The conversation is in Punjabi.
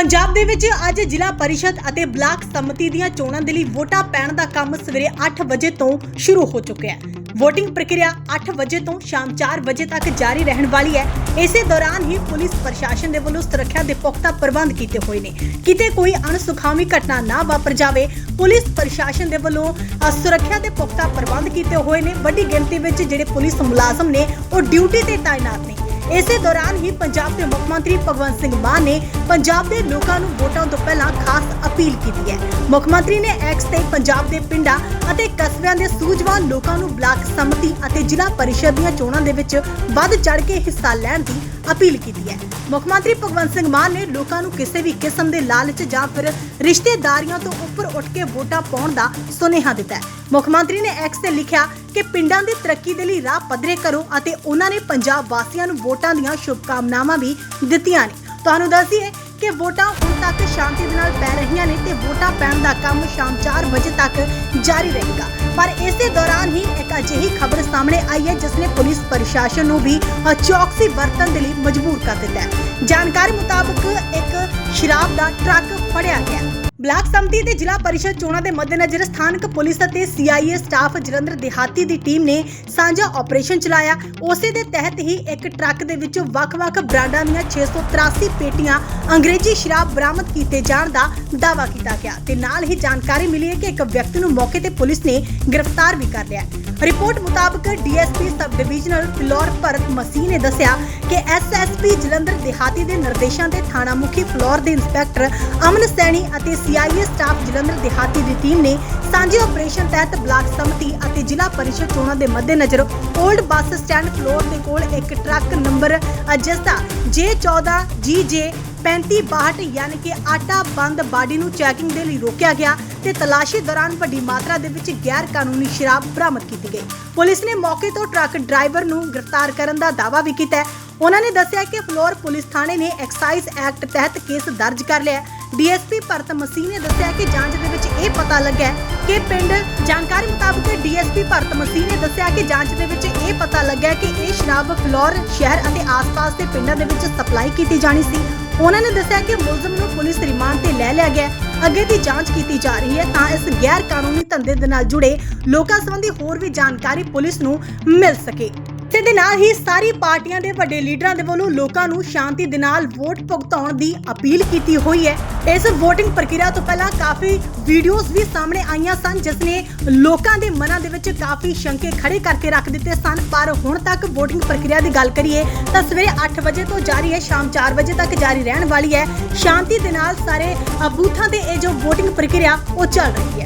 ਪੰਜਾਬ ਦੇ ਵਿੱਚ ਅੱਜ ਜ਼ਿਲ੍ਹਾ ਪਰਿਸ਼ਦ ਅਤੇ ਬਲਾਕ ਸੰਮਤੀ ਦੀਆਂ ਚੋਣਾਂ ਦੇ ਲਈ ਵੋਟਾਂ ਪੈਣ ਦਾ ਕੰਮ ਸਵੇਰੇ 8 ਵਜੇ ਤੋਂ ਸ਼ੁਰੂ ਹੋ ਚੁੱਕਿਆ ਹੈ। VOTING ਪ੍ਰਕਿਰਿਆ 8 ਵਜੇ ਤੋਂ ਸ਼ਾਮ 4 ਵਜੇ ਤੱਕ ਜਾਰੀ ਰਹਿਣ ਵਾਲੀ ਹੈ। ਇਸੇ ਦੌਰਾਨ ਹੀ ਪੁਲਿਸ ਪ੍ਰਸ਼ਾਸਨ ਦੇ ਵੱਲੋਂ ਸੁਰੱਖਿਆ ਦੇ ਪੁਖਤਾ ਪ੍ਰਬੰਧ ਕੀਤੇ ਹੋਏ ਨੇ। ਕਿਤੇ ਕੋਈ ਅਣਸੁਖਾਵੀ ਘਟਨਾ ਨਾ ਵਾਪਰ ਜਾਵੇ, ਪੁਲਿਸ ਪ੍ਰਸ਼ਾਸਨ ਦੇ ਵੱਲੋਂ ਸੁਰੱਖਿਆ ਦੇ ਪੁਖਤਾ ਪ੍ਰਬੰਧ ਕੀਤੇ ਹੋਏ ਨੇ। ਵੱਡੀ ਗਿਣਤੀ ਵਿੱਚ ਜਿਹੜੇ ਪੁਲਿਸ ਮੁਲਾਜ਼ਮ ਨੇ, ਉਹ ਡਿਊਟੀ ਤੇ ਤਾਇਨਾਤ ਨੇ। ਇਸੇ ਦੌਰਾਨ ਹੀ ਪੰਜਾਬ ਦੇ ਮੁੱਖ ਮੰਤਰੀ ਭਗਵੰਤ ਸਿੰਘ ਮਾਨ ਨੇ ਪੰਜਾਬ ਦੇ ਲੋਕਾਂ ਨੂੰ ਵੋਟਾਂ ਤੋਂ ਪਹਿਲਾਂ ਖਾਸ ਅਪੀਲ ਕੀਤੀ ਹੈ। ਮੁੱਖ ਮੰਤਰੀ ਨੇ ਐਕਸ ਤੇ ਪੰਜਾਬ ਦੇ ਪਿੰਡਾਂ ਅਤੇ ਕਸਬਿਆਂ ਦੇ ਸੂਝਵਾਨ ਲੋਕਾਂ ਨੂੰ ਬਲਾਕ ਸੰਮਤੀ ਅਤੇ ਜ਼ਿਲ੍ਹਾ ਪਰਿਸ਼ਦ ਦੀਆਂ ਚੋਣਾਂ ਦੇ ਵਿੱਚ ਵੱਧ ਚੜ ਕੇ ਹਿੱਸਾ ਲੈਣ ਦੀ ਅਪੀਲ ਕੀਤੀ ਹੈ। ਮੁੱਖ ਮੰਤਰੀ ਭਗਵੰਤ ਸਿੰਘ ਮਾਨ ਨੇ ਲੋਕਾਂ ਨੂੰ ਕਿਸੇ ਵੀ ਕਿਸਮ ਦੇ ਲਾਲਚ ਜਾਂ ਫਿਰ ਰਿਸ਼ਤੇਦਾਰੀਆਂ ਤੋਂ ਉੱਪਰ ਉੱਠ ਕੇ ਵੋਟਾਂ ਪਾਉਣ ਦਾ ਸੁਨੇਹਾ ਦਿੱਤਾ ਹੈ। ਮੁੱਖ ਮੰਤਰੀ ਨੇ ਐਕਸ ਤੇ ਲਿਖਿਆ ਕਿ ਪਿੰਡਾਂ ਦੀ ਤਰੱਕੀ ਦੇ ਲਈ ਰਾਹ ਪੱਧਰੇ ਕਰੋ ਅਤੇ ਉਹਨਾਂ ਨੇ ਪੰਜਾਬ ਵਾਸੀਆਂ ਨੂੰ ਵੋਟਾਂ ਦੀਆਂ ਸ਼ੁਭਕਾਮਨਾਵਾਂ ਵੀ ਦਿੱਤੀਆਂ ਨੇ। ਤੁਹਾਨੂੰ ਦੱਸੀਏ ਕਿ ਵੋਟਾਂ ਹੁਣ ਤੱਕ ਸ਼ਾਂਤੀ ਦੇ ਨਾਲ ਪੈ ਰਹੀਆਂ ਨੇ ਤੇ ਵੋਟਾਂ ਪੈਣ ਦਾ ਕੰਮ ਸ਼ਾਮ 4 ਵਜੇ ਤੱਕ ਜਾਰੀ ਰਹੇਗਾ। ਪਰ ਇਸੇ ਦੌਰਾਨ ਹੀ ਇੱਕ ਅਜਿਹੀ ਖਬਰ ਸਾਹਮਣੇ ਆਈ ਹੈ ਜਿਸ ਨੇ ਪੁਲਿਸ ਪ੍ਰਸ਼ਾਸਨ ਨੂੰ ਵੀ ਅ, ਚੌਕਸੀ ਵਰਤਣ ਦੇ ਲਈ ਮਜਬੂਰ ਕਰ ਦਿੱਤਾ ਹੈ। ਜਾਣਕਾਰੀ ਮੁਤਾਬਕ ਇੱਕ ਸ਼ਰਾਬ ਦਾ ਟਰੱਕ ਫੜਿਆ ਗਿਆ। ਬਲਾਕ ਸੰਮਤੀ ਤੇ ਜ਼ਿਲ੍ਹਾ ਪਰਿਸ਼ਦ ਚੋਣਾਂ ਦੇ ਮੱਦੇਨਜ਼ਰ ਸਥਾਨਕ ਪੁਲਿਸ ਅਤੇ ਸੀਆਈਏ ਸਟਾਫ ਜਲੰਧਰ ਦਿਹਾਤੀ ਦੀ ਟੀਮ ਨੇ ਸਾਂਝਾ ਆਪਰੇਸ਼ਨ ਚਲਾਇਆ। ਉਸੇ ਦੇ ਤਹਿਤ ਹੀ ਇੱਕ ਟਰੱਕ ਦੇ ਵਿੱਚੋਂ ਵੱਖ-ਵੱਖ ਬ੍ਰਾਂਡਾਂ ਦੀਆਂ 683 ਪੇਟੀਆਂ ਅੰਗਰੇਜ਼ੀ ਸ਼ਰਾਬ ਬਰਾਮਦ ਕੀਤੇ ਜਾਣ ਦਾ ਦਾਅਵਾ ਕੀਤਾ ਗਿਆ। ਤੇ ਨਾਲ ਹੀ ਜਾਣਕਾਰੀ ਮਿਲੀ ਹੈ ਕਿ ਇੱਕ ਵਿਅਕਤੀ ਨੂੰ ਮੌਕੇ ਤੇ ਪੁਲਿਸ ਨੇ ਗ੍ਰਿਫਤਾਰ ਵੀ ਕਰ ਲਿਆ ਰਿਪੋਰਟ ਮੁਤਾਬਕ DSP sub divisional Phillaur Bharat Masih ਨੇ ਦੱਸਿਆ ਕਿ ਐਸਐਸਪੀ ਜਲੰਧਰ ਦਿਹਾਤੀ ਦੇ ਨਿਰਦੇਸ਼ਾਂ ਤੇ ਥਾਣਾ ਮੁਖੀ ਫਲੋਰ ਦੇ ਇੰਸਪੈਕਟਰ ਅਮਨ ਸੈਣੀ ਅਤੇ ਸੀਆਈਏ ਸਟਾਫ ਜਲੰਧਰ ਦਿਹਾਤੀ ਦੀ ਟੀਮ ਨੇ ਸਾਂਝੇ ਆਪਰੇਸ਼ਨ ਤਹਿਤ ਬਲਾਕ ਸਮਿਤੀ ਅਤੇ ਜ਼ਿਲ੍ਹਾ ਪਰਿਸ਼ਦ ਚੋਣਾਂ ਦੇ ਮੱਦੇਨਜ਼ਰ 올ਡ ਬੱਸ ਸਟੈਂਡ ਫਲੋਰ ਦੇ ਕੋਲ ਇੱਕ ਟਰੱਕ ਨੰਬਰ ਜਿਸ ਦਾ J14 GJ 3562 ਯਾਨੀ ਕਿ ਆਟਾ ਬੰਦ ਬਾਡੀ ਨੂੰ ਚੈਕਿੰਗ ਦੇ ਲਈ ਰੋਕਿਆ ਗਿਆ ਤੇ ਤਲਾਸ਼ੀ ਦੌਰਾਨ ਵੱਡੀ ਮਾਤਰਾ ਦੇ ਵਿੱਚ ਗੈਰ ਕਾਨੂੰਨੀ ਸ਼ਰਾਬ ਬਰਾਮਦ ਕੀਤੀ ਗਈ। ਪੁਲਿਸ ਨੇ ਮੌਕੇ ਤੋਂ ਟਰੱਕ ਡਰਾਈਵਰ ਨੂੰ ਗ੍ਰਿਫਤਾਰ ਕਰਨ ਦਾ ਦਾਅਵਾ ਵੀ ਕੀਤਾ ਹੈ। ਉਹਨਾਂ ਨੇ ਦੱਸਿਆ ਕਿ ਫਲੋਰ ਪੁਲਿਸ ਥਾਣੇ ਨੇ ਐਕਸਾਈਜ਼ ਐਕਟ ਤਹਿਤ ਕੇਸ ਦਰਜ ਕਰ ਲਿਆ ਡੀਐਸਪੀ ਭਰਤ ਮਸੀਹ ਨੇ ਦੱਸਿਆ ਕਿ ਜਾਂਚ ਦੇ ਵਿੱਚ ਇਹ ਪਤਾ ਲੱਗਾ ਹੈ ਕਿ ਪਿੰਡ। ਜਾਣਕਾਰੀ ਮੁਤਾਬਕ ਡੀਐਸਪੀ ਭਰਤ ਮਸੀਹ ਨੇ ਦੱਸਿਆ ਕਿ ਜਾਂਚ ਦੇ ਵਿੱਚ ਇਹ ਪਤਾ ਲੱਗਾ ਕਿ ਇਹ ਸ਼ਰਾਬ ਫਲੋਰ ਸ਼ਹਿਰ ਅਤੇ ਆਸ-ਪਾਸ ਦੇ ਪਿੰਡਾਂ ਦੇ ਵਿੱਚ ਸਪਲਾਈ ਕੀਤੀ ਜਾਣੀ ਸੀ। ਉਹਨਾਂ ਨੇ ਦੱਸਿਆ ਕਿ ਮੁਲਜ਼ਮ ਨੂੰ ਪੁਲਿਸ ਰਿਮਾਂਡ ਤੇ ਲੈ ਲਿਆ ਗਿਆ। ਅੱਗੇ ਦੀ ਜਾਂਚ ਕੀਤੀ ਜਾ ਰਹੀ ਹੈ ਤਾਂ ਇਸ ਗੈਰ ਕਾਨੂੰਨੀ ਧੰਦੇ ਦੇ ਨਾਲ ਜੁੜੇ ਲੋਕਾਂ ਸੰਬੰਧੀ ਹੋਰ ਵੀ ਜਾਣਕਾਰੀ ਪੁਲਿਸ ਨੂੰ ਮਿਲ ਸਕੇ। ਇਸੇ ਦੇ ਨਾਲ ਹੀ ਸਾਰੀ ਪਾਰਟੀਆਂ ਦੇ ਵੱਡੇ ਲੀਡਰਾਂ ਦੇ ਵੱਲੋਂ ਲੋਕਾਂ ਨੂੰ ਸ਼ਾਂਤੀ ਦੇ ਨਾਲ ਵੋਟ ਭੁਗਤਾਉਣ ਦੀ ਅਪੀਲ ਕੀਤੀ ਹੋਈ ਹੈ। ਇਸ VOTING ਪ੍ਰਕਿਰਿਆ ਤੋਂ ਪਹਿਲਾਂ ਕਾਫੀ ਵੀਡੀਓਜ਼ ਵੀ ਸਾਹਮਣੇ ਆਈਆਂ ਸਨ, ਜਿਸ ਨੇ ਲੋਕਾਂ ਦੇ ਮਨਾਂ ਦੇ ਵਿੱਚ ਕਾਫੀ ਸ਼ੰਕੇ ਖੜੇ ਕਰਕੇ ਰੱਖ ਦਿੱਤੇ ਸਨ। ਪਰ ਹੁਣ ਤੱਕ VOTING ਪ੍ਰਕਿਰਿਆ ਦੀ ਗੱਲ ਕਰੀਏ ਤਾਂ ਸਵੇਰੇ 8 ਵਜੇ ਤੋਂ ਜਾਰੀ ਹੈ, ਸ਼ਾਮ 4 ਵਜੇ ਤੱਕ ਜਾਰੀ ਰਹਿਣ ਵਾਲੀ ਹੈ। ਸ਼ਾਂਤੀ ਦੇ ਨਾਲ ਸਾਰੇ ਬੂਥਾਂ ਤੇ ਇਹ ਜੋ VOTING ਪ੍ਰਕਿਰਿਆ, ਉਹ ਚੱਲ ਰਹੀ ਹੈ।